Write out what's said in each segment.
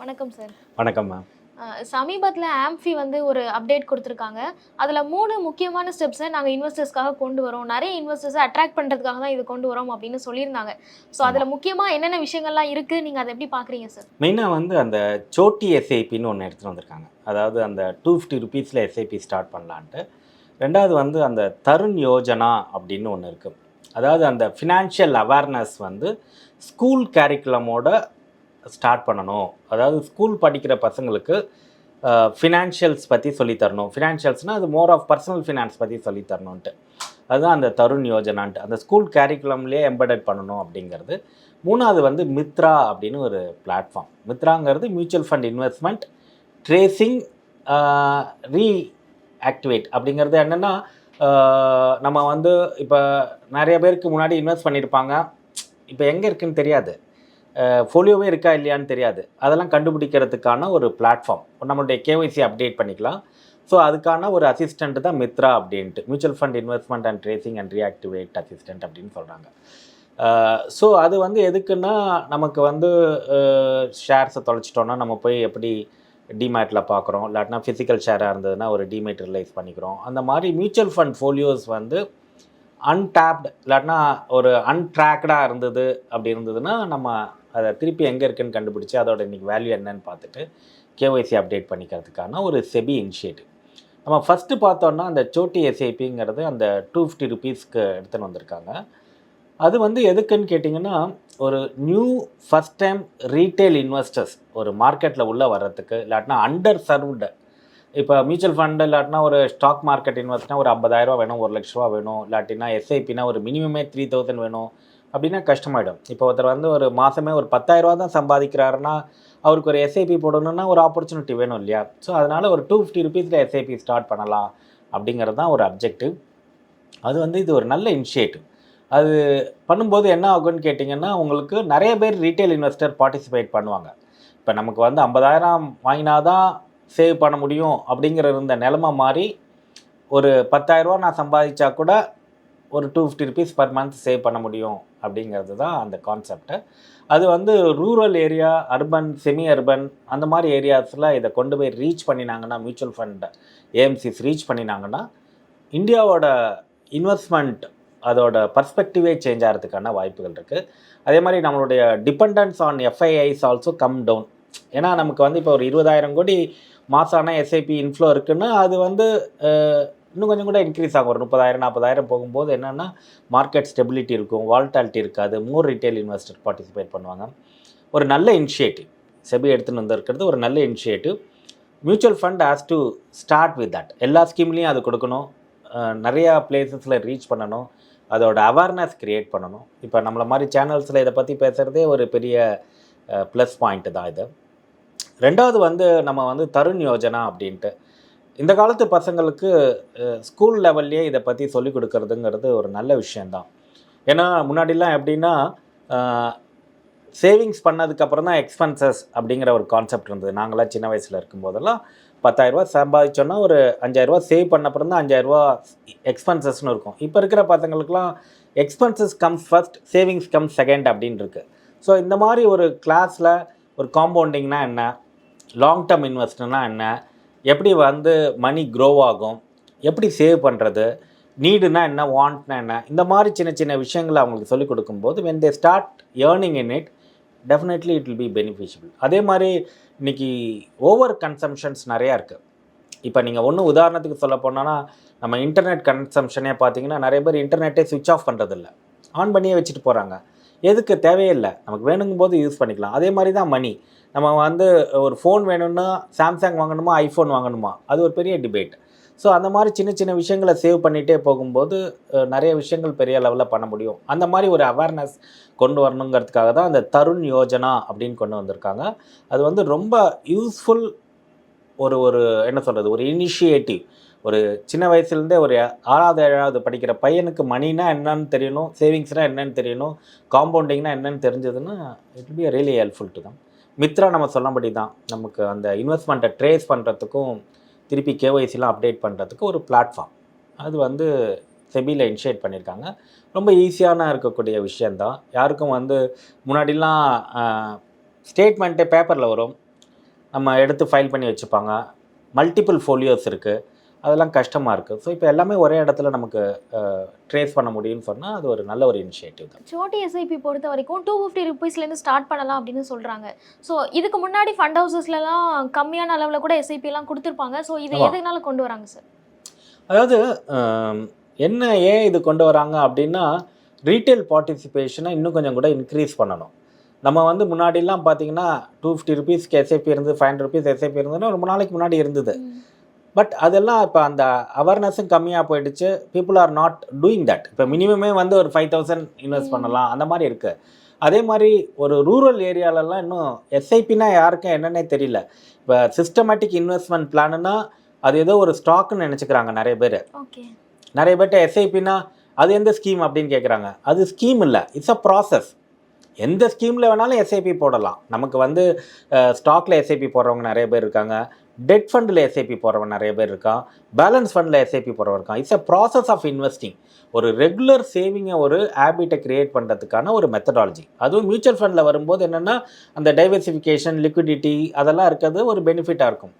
வணக்கம் சார் வணக்கம் மேம் சமீபத்தில் ஆம்ஃபி வந்து ஒரு அப்டேட் கொடுத்துருக்காங்க. அதில் மூணு முக்கியமான ஸ்டெப்ஸை நாங்கள் இன்வெஸ்டர்ஸ்க்காக கொண்டு வரோம். நிறைய இன்வெஸ்டர்ஸை அட்ராக்ட் பண்ணுறதுக்காக தான் இது கொண்டு வரோம் அப்படின்னு சொல்லியிருந்தாங்க. ஸோ அதில் முக்கியமாக என்னென்ன விஷயங்கள்லாம் இருக்குது நீங்கள் அதை எப்படி பார்க்குறீங்க சார் மெயினாக வந்து அந்த சோட்டி எஸ்ஐபின்னு ஒன்று எடுத்துகிட்டு வந்திருக்காங்க. அதாவது அந்த டூ ஃபிஃப்டி ருபீஸில் எஸ்ஐபி ஸ்டார்ட் பண்ணலான்ட்டு. ரெண்டாவது வந்து அந்த தருண் யோஜனா அப்படின்னு ஒன்று இருக்குது அதாவது அந்த ஃபினான்ஷியல் அவேர்னஸ் வந்து ஸ்கூல் கேரிக்குலமோட ஸ்டார்ட் பண்ணணும். அதாவது ஸ்கூல் படிக்கிற பசங்களுக்கு ஃபினான்ஷியல்ஸ் பற்றி சொல்லித்தரணும். ஃபினான்ஷியல்ஸ்னால் அது மோர் ஆஃப் பர்சனல் ஃபினான்ஸ் பற்றி சொல்லித்தரணுன்ட்டு அதுதான் அந்த தருண் யோஜனான்ட்டு. அந்த ஸ்கூல் கேரிக்குலம்லேயே எம்பெடட் பண்ணணும் அப்படிங்கிறது. மூணாவது வந்து மித்ரா அப்படின்னு ஒரு platform மித்ராங்கிறது mutual fund investment tracing re activate அப்படிங்கிறது என்னென்னா நம்ம வந்து இப்போ நிறைய பேருக்கு முன்னாடி இன்வெஸ்ட் பண்ணியிருப்பாங்க இப்போ எங்கே இருக்குன்னு தெரியாது. ஃபோலியோவே இருக்கா இல்லையான்னு தெரியாது. அதெல்லாம் கண்டுபிடிக்கிறதுக்கான ஒரு பிளாட்ஃபார்ம் நம்மளுடைய கேஒய்சி அப்டேட் பண்ணிக்கலாம். ஸோ அதுக்கான ஒரு அசிஸ்டண்ட் தான் மித்ரா அப்படின்ட்டு. Mutual fund investment and tracing and reactivate assistant அப்படின்னு சொல்கிறாங்க ஸோ அது வந்து எதுக்குன்னா நமக்கு வந்து ஷேர்ஸை தொலைச்சிட்டோன்னா நம்ம போய் எப்படி டிமேட்டில் பார்க்குறோம். இல்லாட்டினா ஃபிசிக்கல் ஷேராக இருந்ததுன்னா ஒரு டிமேட் ரிலைஸ் பண்ணிக்கிறோம். அந்த மாதிரி மியூச்சுவல் ஃபண்ட் ஃபோலியோஸ் வந்து அன்டேப்டு இல்லாட்டினா ஒரு அன்ட்ராக்டாக இருந்தது அப்படி இருந்ததுன்னா நம்ம அதை திருப்பி எங்கே இருக்குன்னு கண்டுபிடிச்சி அதோட இன்றைக்கி வேல்யூ என்னன்னு பார்த்துட்டு கேஒய்சி அப்டேட் பண்ணிக்கிறதுக்கான ஒரு செபி இனிஷியேட்டிவ் நம்ம ஃபஸ்ட்டு பார்த்தோன்னா அந்த சோட்டி எஸ்ஐபிங்கிறது அந்த டூ ஃபிஃப்டி ருபீஸ்க்கு எடுத்துன்னு வந்திருக்காங்க. அது வந்து எதுக்குன்னு கேட்டிங்கன்னா ஒரு new first time retail investors ஒரு மார்க்கெட்டில் உள்ளே வர்றதுக்கு இல்லாட்டினா அண்டர் சர்வ்டு இப்போ மியூச்சுவல் ஃபண்டு இல்லாட்டினா ஒரு ஸ்டாக் மார்க்கெட் இன்வெஸ்ட்னா ஒரு ஐம்பதாயிரரூவா வேணும் ஒரு லட்ச ரூபா வேணும் இல்லாட்டினா எஸ்ஐபினா ஒரு மினிமமே த்ரீ தௌசண்ட் வேணும். அப்படின்னா கஷ்டமாயிடும். இப்போ ஒருத்தர் வந்து ஒரு மாதமே ஒரு பத்தாயிரரூவா தான் சம்பாதிக்கிறாருன்னா அவருக்கு ஒரு எஸ்ஐபி போடணும்னா ஒரு ஆப்பர்ச்சுனிட்டி வேணும் இல்லையா? ஸோ அதனால் ஒரு டூ ஃபிஃப்டி ருபீஸில் எஸ்ஐபி ஸ்டார்ட் பண்ணலாம் அப்படிங்கிறது தான் ஒரு அப்ஜெக்டிவ் அது வந்து இது ஒரு நல்ல இனிஷியேட்டிவ் அது பண்ணும்போது என்ன ஆகும்னு கேட்டிங்கன்னா உங்களுக்கு நிறைய பேர் ரீட்டைல் இன்வெஸ்டர் பார்ட்டிசிபேட் பண்ணுவாங்க. இப்போ நமக்கு வந்து ஐம்பதாயிரம் வாங்கினா தான் சேவ் பண்ண முடியும் அப்படிங்கிற இருந்த நிலமை மாறி ஒரு பத்தாயிரரூவா நான் சம்பாதிச்சா கூட ஒரு two fifty rupees per month save பண்ண முடியும் அப்படிங்கிறது தான் அந்த கான்செப்ட்டு அது வந்து rural area urban semi urban அந்த மாதிரி ஏரியாஸில் இதை கொண்டு போய் ரீச் பண்ணினாங்கன்னா மியூச்சுவல் ஃபண்ட் ஏஎம்சிஸ் ரீச் பண்ணினாங்கன்னா இந்தியாவோட இன்வெஸ்ட்மெண்ட் அதோட பர்ஸ்பெக்டிவே சேஞ்ச் ஆகிறதுக்கான வாய்ப்புகள் இருக்குது அதே மாதிரி நம்மளுடைய dependence on FIIs also come down ஏன்னா நமக்கு வந்து இப்போ ஒரு இருபதாயிரம் கோடி மாசான எஸ்ஐபி இன்ஃப்ளோ இருக்குன்னா அது வந்து இன்னும் கொஞ்சம் கூட இன்க்ரீஸ் ஆகும். ஒரு முப்பதாயிரம் நாற்பதாயிரம் போகும்போது என்னென்னா மார்க்கெட் ஸ்டெபிலிட்டி இருக்கும் வால்டாலிட்டி இருக்காது. மோர் ரீட்டைல் இன்வெஸ்டர் பார்ட்டிசிபேட் பண்ணுவாங்க. ஒரு நல்ல இனிஷியேட்டிவ் செபி எடுத்துன்னு வந்திருக்கிறது ஒரு நல்ல initiative mutual fund has to start with that எல்லா ஸ்கீம்லேயும் அது கொடுக்கணும். நிறையா பிளேசஸில் ரீச் பண்ணணும். அதோட அவேர்னஸ் க்ரியேட் பண்ணணும். இப்போ நம்மளை மாதிரி சேனல்ஸில் இதை பற்றி பேசுகிறதே ஒரு பெரிய ப்ளஸ் பாயிண்ட்டு தான் இது. ரெண்டாவது வந்து நம்ம வந்து தருண் யோஜனா அப்படின்ட்டு. இந்த காலத்து பசங்களுக்கு ஸ்கூல் லெவல்லையே இதை பற்றி சொல்லிக் கொடுக்கறதுங்கிறது ஒரு நல்ல விஷயந்தான் ஏன்னா முன்னாடிலாம் எப்படின்னா சேவிங்ஸ் பண்ணதுக்கப்புறம் தான் எக்ஸ்பென்சஸ் அப்படிங்கிற ஒரு கான்செப்ட் இருந்தது. நாங்களாம் சின்ன வயசில் இருக்கும்போதெல்லாம் பத்தாயிரரூபா சம்பாதிச்சோன்னா ஒரு அஞ்சாயிரரூபா சேவ் பண்ண அப்புறம் தான் அஞ்சாயிரரூபா எக்ஸ்பென்சஸ்னு இருக்கும். இப்போ இருக்கிற பசங்களுக்குலாம் expenses comes first savings comes second அப்படின்னு இருக்கு. ஸோ இந்த மாதிரி ஒரு கிளாஸில் ஒரு காம்பவுண்டிங்னா என்ன? லாங் டேர்ம் இன்வெஸ்ட்னா என்ன? எப்படி வந்து மணி க்ரோ ஆகும்? எப்படி சேவ் பண்ணுறது நீடுனா என்ன வாண்ட்னா என்ன? இந்த மாதிரி சின்ன சின்ன விஷயங்களை அவங்களுக்கு சொல்லிக் கொடுக்கும்போது when they start earning in it definitely it will be beneficiable அதே மாதிரி இன்றைக்கி ஓவர் கன்சம்ஷன்ஸ் நிறையா இருக்குது இப்போ நீங்கள் ஒன்று உதாரணத்துக்கு சொல்ல போனோன்னா நம்ம இன்டர்நெட் கன்சம்ஷனே பார்த்தீங்கன்னா நிறைய பேர் இன்டர்நெட்டே சுவிட்ச் ஆஃப் பண்ணுறதில்ல ஆன் பண்ணியே வச்சுட்டு போகிறாங்க எதுக்கு தேவையில்லை. நமக்கு வேணுங்கும் போது யூஸ் பண்ணிக்கலாம். அதே மாதிரி தான் மணி நம்ம வந்து ஒரு ஃபோன் வேணும்னா சாம்சங் வாங்கணுமா ஐஃபோன் வாங்கணுமா? அது ஒரு பெரிய டிபேட் ஸோ அந்த மாதிரி சின்ன சின்ன விஷயங்களை சேவ் பண்ணிகிட்டே போகும்போது நிறைய விஷயங்கள் பெரிய லெவலில் பண்ண முடியும். அந்த மாதிரி ஒரு அவேர்னஸ் கொண்டு வரணுங்கிறதுக்காக தான் அந்த தருண் யோஜனா அப்படின்னு கொண்டு வந்திருக்காங்க. அது வந்து ரொம்ப யூஸ்ஃபுல் ஒரு ஒரு என்ன சொல்கிறது ஒரு இனிஷியேட்டிவ் ஒரு சின்ன வயசுலேருந்தே ஒரு ஆறாவது ஏழாவது படிக்கிற பையனுக்கு மணினா என்னன்னு தெரியணும் சேவிங்ஸ்னால் என்னன்னு தெரியணும் காம்பவுண்டிங்னா என்னன்னு தெரிஞ்சதுன்னா it be really helpful to them Mitra நம்ம சொன்னபடி தான் நமக்கு அந்த இன்வெஸ்ட்மெண்ட்டை ட்ரேஸ் பண்ணுறதுக்கும் திருப்பி கேஒய்சிலாம் அப்டேட் பண்ணுறதுக்கு ஒரு பிளாட்ஃபார்ம் அது வந்து செபியில் இனிஷியேட் பண்ணியிருக்காங்க ரொம்ப ஈஸியான இருக்கக்கூடிய விஷயந்தான் யாருக்கும் வந்து முன்னாடிலாம் ஸ்டேட்மெண்ட்டே பேப்பரில் வரும். நம்ம எடுத்து ஃபைல் பண்ணி வச்சுப்பாங்க. மல்டிபிள் ஃபோலியோஸ் இருக்குது அதெல்லாம் கஷ்டமாக இருக்குது ஸோ இப்போ எல்லாமே ஒரே இடத்துல நமக்கு ட்ரேஸ் பண்ண முடியும்னு சொன்னால் அது ஒரு நல்ல ஒரு இனிஷியேட்டிவ் தான். சோட்டி எஸ்ஐபி பொறுத்த வரைக்கும் டூ ஃபிஃப்டி ருபீஸ்லேருந்து ஸ்டார்ட் பண்ணலாம் அப்படின்னு சொல்கிறாங்க ஸோ இதுக்கு முன்னாடி ஃபண்ட் ஹவுசஸ்லலாம் கம்மியான அளவில் கூட எஸ்ஐபி எல்லாம் கொடுத்துருப்பாங்க. ஸோ இது. எதுனால கொண்டு வராங்க சார் அதாவது என்ன ஏன் இது கொண்டு வராங்க அப்படின்னா ரீட்டைல் பார்ட்டிசிபேஷனை இன்னும் கொஞ்சம் கூட இன்க்ரீஸ் பண்ணணும். நம்ம வந்து முன்னாடிலாம் பார்த்தீங்கன்னா டூ ஃபிஃப்டி ருபீஸ்க்கு எஸ்ஐபி இருந்து ஃபைவ் ஹண்ட்ரட் ருபீஸ் எஸ்ஐபி இருந்ததுன்னா ரொம்ப நாளைக்கு முன்னாடி இருந்தது. பட் அதெல்லாம் இப்போ அந்த அவேர்னஸும் கம்மியாக போயிடுச்சு. People are not doing that இப்போ மினிமமே வந்து ஒரு ஃபைவ் தௌசண்ட் இன்வெஸ்ட். பண்ணலாம். அந்த மாதிரி இருக்குது அதே மாதிரி ஒரு ரூரல் ஏரியாலலாம் இன்னும் எஸ்ஐபினா யாருக்கும் என்னன்னே தெரியல. இப்போ சிஸ்டமேட்டிக் இன்வெஸ்ட்மெண்ட் பிளான்னா அது ஏதோ ஒரு ஸ்டாக்னு நினச்சிக்கிறாங்க நிறைய பேர். நிறைய பேர்ட்ட எஸ்ஐபினா அது எந்த ஸ்கீம் அப்படின்னு கேட்குறாங்க அது ஸ்கீம் இல்லை. இட்ஸ் அ ப்ராசஸ் எந்த ஸ்கீமில் வேணாலும் எஸ்ஐபி போடலாம். நமக்கு வந்து ஸ்டாக்ல எஸ்ஐபி போடுறவங்க நிறைய பேர் இருக்காங்க. டெட் ஃபண்டில் எஸ்ஐபி போகிறவன் நிறைய பேர் இருக்கான். பேலன்ஸ் ஃபண்டில் எஸ்ஐபி போகிறவன் இருக்கான். It's a process of investing ஒரு ரெகுலர் சேவிங்கை ஒரு ஹேபிட்டை கிரியேட் பண்ணுறதுக்கான ஒரு மெத்தடாலஜி அதுவும் மியூச்சுவல் ஃபண்டில் வரும்போது என்னென்னா அந்த டைவர்சிஃபிகேஷன் லிக்விடிட்டி அதெல்லாம் இருக்கிறது ஒரு பெனிஃபிட்டாக இருக்கும்.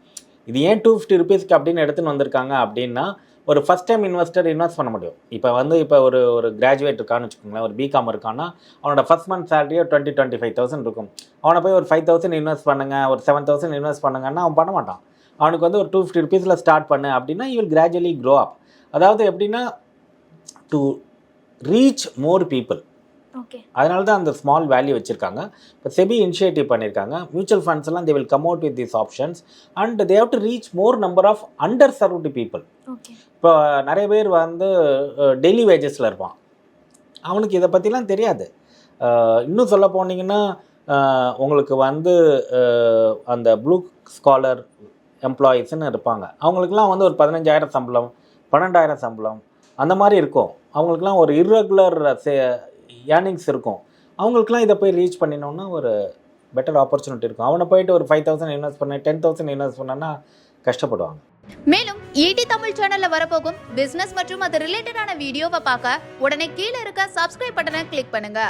இது ஏன் டூ ஃபிஃப்டி ருபீஸ்க்கு அப்படின்னு எடுத்துன்னு வந்திருக்காங்க அப்படின்னா ஒரு ஃபஸ்ட் டைம் இன்வெஸ்டர் இன்வெஸ்ட் பண்ண முடியும். இப்போ வந்து இப்போ ஒரு ஒரு கிராஜுவேட் இருக்கான்னு வச்சுக்கோங்களேன் ஒரு பிகாம் இருக்கான்னா அவனோட ஃபஸ்ட் மந்த் சேலரியே டுவெண்ட்டி டுவெண்ட்டி ஃபைவ் தௌசண்ட் இருக்கும். அவனை போய் ஒரு ஃபைவ் தௌசண்ட் இன்வெஸ்ட் பண்ணுங்கள் ஒரு செவன் தௌசண்ட் இன்வெஸ்ட் பண்ணுங்கன்னா அவன் பண்ண மாட்டான். அவனுக்கு வந்து ஒரு டூ ஃபிஃப்டி ருபீஸில் ஸ்டார்ட் பண்ணு அப்படின்னா you will gradually grow up அதாவது எப்படின்னா to reach more people okay அதனால தான் அந்த ஸ்மால் வேல்யூ வச்சுருக்காங்க. இப்போ செபி இனிஷியேட்டிவ் பண்ணியிருக்காங்க மியூச்சுவல் ஃபண்ட்ஸ் எல்லாம் they will come out with these options and they have to reach more number of under served people இப்போ நிறைய பேர் வந்து டெய்லி வேஜஸில் இருப்பான். அவனுக்கு இதை பற்றிலாம் தெரியாது. இன்னும் சொல்ல போனீங்கன்னா உங்களுக்கு வந்து அந்த ப்ளூ ஸ்காலர் எம்ப்ளாயீஸ்னு இருப்பாங்க. அவங்களுக்குலாம் வந்து ஒரு பதினஞ்சாயிரம் சம்பளம் பன்னெண்டாயிரம் சம்பளம் அந்த மாதிரி இருக்கும். அவங்களுக்குலாம் ஒரு இர்ரெகுலர் ஏர்னிங்ஸ் இருக்கும். அவங்களுக்குலாம் இதை போய் ரீச் பண்ணினோன்னா ஒரு பெட்டர் ஆப்பர்ச்சுனிட்டி இருக்கும். அவனை போயிட்டு ஒரு ஃபைவ் தௌசண்ட் இன்வெஸ்ட் பண்ண டென் தௌசண்ட் இன்வெஸ்ட் பண்ணனா கஷ்டப்படுவாங்க. மேலும் ஈடி தமிழ் சேனல்ல வரப்போகும் பிசினஸ் மற்றும் அது ரிலேட்டடான வீடியோவை பார்க்க உடனே கீழே இருக்க சப்ஸ்கிரைப் பட்டனை கிளிக் பண்ணுங்க.